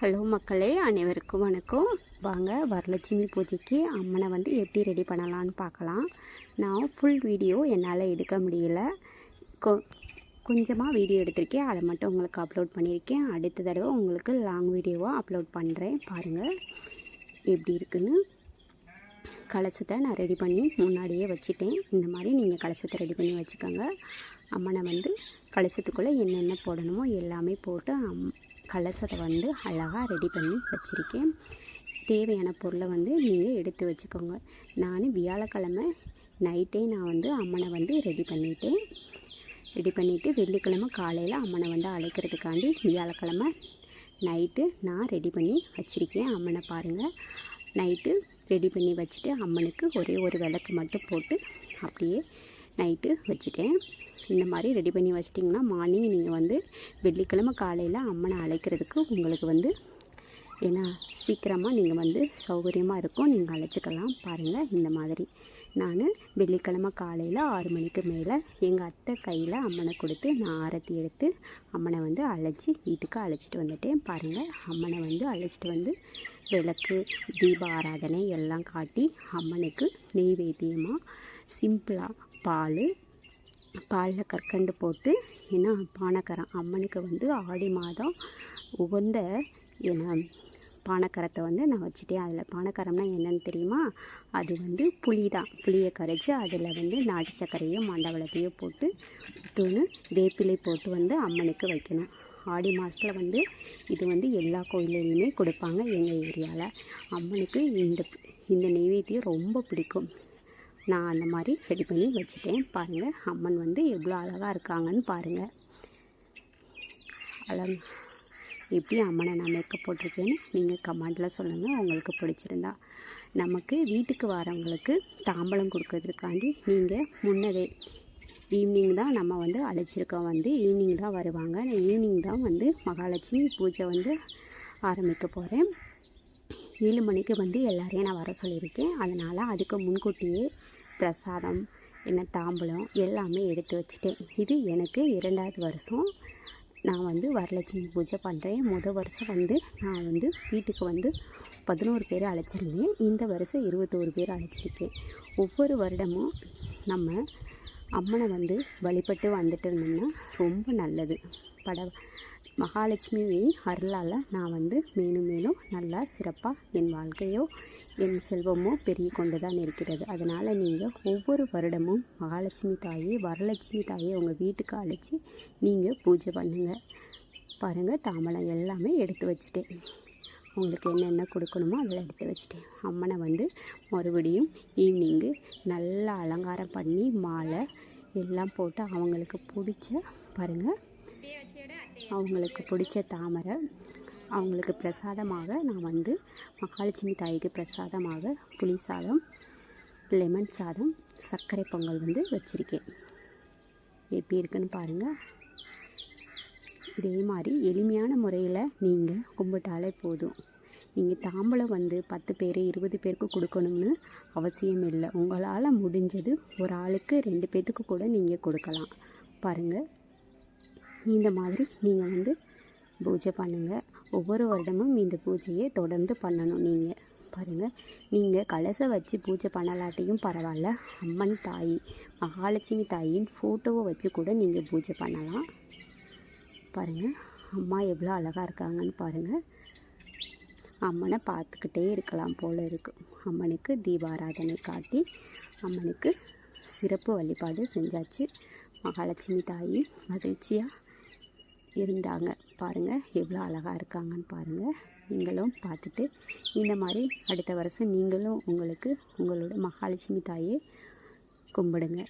Hello மக்களே அனைவருக்கும் வணக்கம். வாங்க வரலட்சுமி பூஜைக்கு அம்மனை வந்து எப்படி ரெடி பண்ணலான்னு பார்க்கலாம். நான் ஃபுல் வீடியோ என்னால் எடுக்க முடியல. கொ கொஞ்சமாக வீடியோ எடுத்திருக்கேன். அதை மட்டும் உங்களுக்கு அப்லோட் பண்ணியிருக்கேன். அடுத்த தடவை உங்களுக்கு லாங் வீடியோவாக அப்லோட் பண்ணுறேன் பாருங்கள் எப்படி இருக்குன்னு. கலசத்தை நான் ரெடி பண்ணி முன்னாடியே வச்சுட்டேன். இந்த மாதிரி நீங்கள் கலசத்தை ரெடி பண்ணி வச்சுக்கோங்க. அம்மனை வந்து கலசத்துக்குள்ளே என்னென்ன போடணுமோ எல்லாமே போட்டு அம் கலசத்தை வந்து அழகாக ரெடி பண்ணி வச்சுருக்கேன். தேவையான பொருளை வந்து நீங்கள் எடுத்து வச்சுக்கோங்க. நான் வியாழக்கிழமை நைட்டே நான் வந்து அம்மனை வந்து ரெடி பண்ணிட்டேன். ரெடி பண்ணிவிட்டு வெள்ளிக்கிழமை காலையில் அம்மனை வந்து அழைக்கிறதுக்காண்டி வியாழக்கிழமை நைட்டு நான் ரெடி பண்ணி வச்சுருக்கேன். அம்மனை பாருங்கள் நைட்டு ரெடி பண்ணி வச்சுட்டு அம்மனுக்கு ஒரே ஒரு விளக்கு மட்டும் போட்டு அப்படியே நைட்டு வச்சுட்டேன். இந்த மாதிரி ரெடி பண்ணி வச்சிட்டிங்கன்னா மார்னிங் நீங்கள் வந்து வெள்ளிக்கிழமை காலையில் அம்மனை அழைக்கிறதுக்கு உங்களுக்கு வந்து ஏன்னா சீக்கிரமாக நீங்கள் வந்து சௌகரியமாக இருக்கும். நீங்கள் அழைச்சிக்கலாம். பாருங்கள் இந்த மாதிரி. நான் வெள்ளிக்கிழமை காலையில் ஆறு மணிக்கு மேலே எங்கள் அத்தை கையில் அம்மனை கொடுத்து நான் ஆரத்தி எடுத்து அம்மனை வந்து அழைச்சி வீட்டுக்கு அழைச்சிட்டு வந்துட்டேன். பாருங்கள் அம்மனை வந்து அழைச்சிட்டு வந்து விளக்கு தீப ஆராதனை எல்லாம் காட்டி அம்மனுக்கு நெய்வேத்தியமாக சிம்பிளாக பால் பாலில் கற்கண்டு போட்டு ஏன்னா பானக்கரம் அம்மனுக்கு வந்து ஆடி மாதம் உகந்த ஏன்னா பானக்கரத்தை வந்து நான் வச்சுட்டேன் அதில் பானைக்கரம்னா என்னென்னு தெரியுமா? அது வந்து புளி தான் புளியை கரைச்சி அதில் வந்து நாட்டு சர்க்கரையும் மண்டவளத்தையும் போட்டு தூணு வேப்பிலை போட்டு வந்து அம்மனுக்கு வைக்கணும். ஆடி மாதத்தில் வந்து இது வந்து எல்லா கோயில்லையுமே கொடுப்பாங்க எங்கள் ஏரியாவில் அம்மனுக்கு இந்த இந்த நெய்வேத்தியம் ரொம்ப பிடிக்கும். நான் அந்த மாதிரி ரெடி பண்ணி வச்சுட்டேன். பாருங்கள் அம்மன் வந்து எவ்வளோ அழகாக இருக்காங்கன்னு பாருங்கள் அழகு எப்படி அம்மனை நான் மேக்கப் போட்டிருக்கேன்னு நீங்கள் கமெண்டில் சொல்லுங்கள் உங்களுக்கு பிடிச்சிருந்தா. நமக்கு வீட்டுக்கு வரவங்களுக்கு தாம்பலம் கொடுக்கறதுக்காண்டி நீங்கள் முன்னதே ஈவினிங் தான் நம்ம வந்து அழைச்சிருக்கோம். வந்து ஈவினிங் தான் வருவாங்க. நான் ஈவினிங் தான் வந்து மகாலட்சுமி பூஜை வந்து ஆரம்பிக்க போகிறேன் ஏழு மணிக்கு வந்து எல்லாரையும் நான் வர சொல்லியிருக்கேன். அதனால் அதுக்கு முன்கூட்டியே பிரசாதம் என்ன தாம்பலம் எல்லாமே எடுத்து வச்சுட்டேன். இது எனக்கு இரண்டாவது வருஷம். நான் வந்து வரலட்சுமி பூஜை பண்ணுறேன் முத வருஷம் வந்து நான் வந்து வீட்டுக்கு வந்து பதினோரு பேர் அழைச்சிருந்தேன். இந்த வருஷம் இருபத்தோரு பேர் அழைச்சிருக்கேன். ஒவ்வொரு வருடமும் நம்ம அம்மனை வந்து வழிபட்டு வந்துட்டு இருந்தோம்னா ரொம்ப நல்லது. பட மகாலட்சுமி அருளால் நான் வந்து மேலும் மேலும் நல்லா சிறப்பாக என் வாழ்க்கையோ என் செல்வமோ பெருகி கொண்டு தான் இருக்கிறது. அதனால் நீங்கள் ஒவ்வொரு வருடமும் மகாலட்சுமி தாயை வரலட்சுமி தாயை உங்கள் வீட்டுக்கு அழைச்சி நீங்கள் பூஜை பண்ணுங்கள் பாருங்கள் தாமலம் எல்லாமே எடுத்து வச்சுட்டேன். உங்களுக்கு என்னென்ன கொடுக்கணுமோ அதில் எடுத்து வச்சுட்டேன். அம்மனை வந்து மறுபடியும் ஈவினிங்கு நல்லா அலங்காரம் பண்ணி மாலை எல்லாம் போட்டு அவங்களுக்கு பிடிச்ச பாருங்கள் அவங்களுக்கு பிடிச்ச தாமரை அவங்களுக்கு பிரசாதமாக நான் வந்து மகாலட்சுமி தாய்க்கு பிரசாதமாக புளி சாதம் லெமன் சாதம் சர்க்கரை பொங்கல் வந்து வச்சுருக்கேன். எப்படி இருக்குன்னு பாருங்கள் இதே மாதிரி எளிமையான முறையில் நீங்கள் கும்பிட்டாலே போதும். நீங்கள் தாம்பளம் வந்து பத்து பேர் இருபது பேருக்கு கொடுக்கணும்னு அவசியம் இல்லை. உங்களால் முடிஞ்சது ஒரு ஆளுக்கு ரெண்டு பேர்த்துக்கு கூட நீங்கள் கொடுக்கலாம். பாருங்கள் இந்த மாதிரி நீங்கள் வந்து பூஜை பண்ணுங்கள் ஒவ்வொரு வருடமும் இந்த பூஜையை தொடர்ந்து பண்ணணும் நீங்கள் பாருங்கள் நீங்கள் கலசை வச்சு பூஜை பண்ணலாட்டியும் பரவாயில்ல. அம்மன் தாய் மகாலட்சுமி தாயின் ஃபோட்டோவை வச்சு கூட நீங்கள் பூஜை பண்ணலாம். பாருங்கள் அம்மா எவ்வளோ அழகாக இருக்காங்கன்னு பாருங்கள் அம்மனை பார்த்துக்கிட்டே இருக்கலாம் போல் இருக்கும் அம்மனுக்கு தீபாராதனை காட்டி அம்மனுக்கு சிறப்பு வழிபாடு செஞ்சாச்சு. மகாலட்சுமி தாயி மகிழ்ச்சியாக இருந்தாங்க. பாருங்கள் எவ்வளோ அழகாக இருக்காங்கன்னு பாருங்கள் நீங்களும் பார்த்துட்டு இந்த மாதிரி அடுத்த வருஷம் நீங்களும் உங்களுக்கு உங்களோட மகாலட்சுமி தாயை கும்பிடுங்க.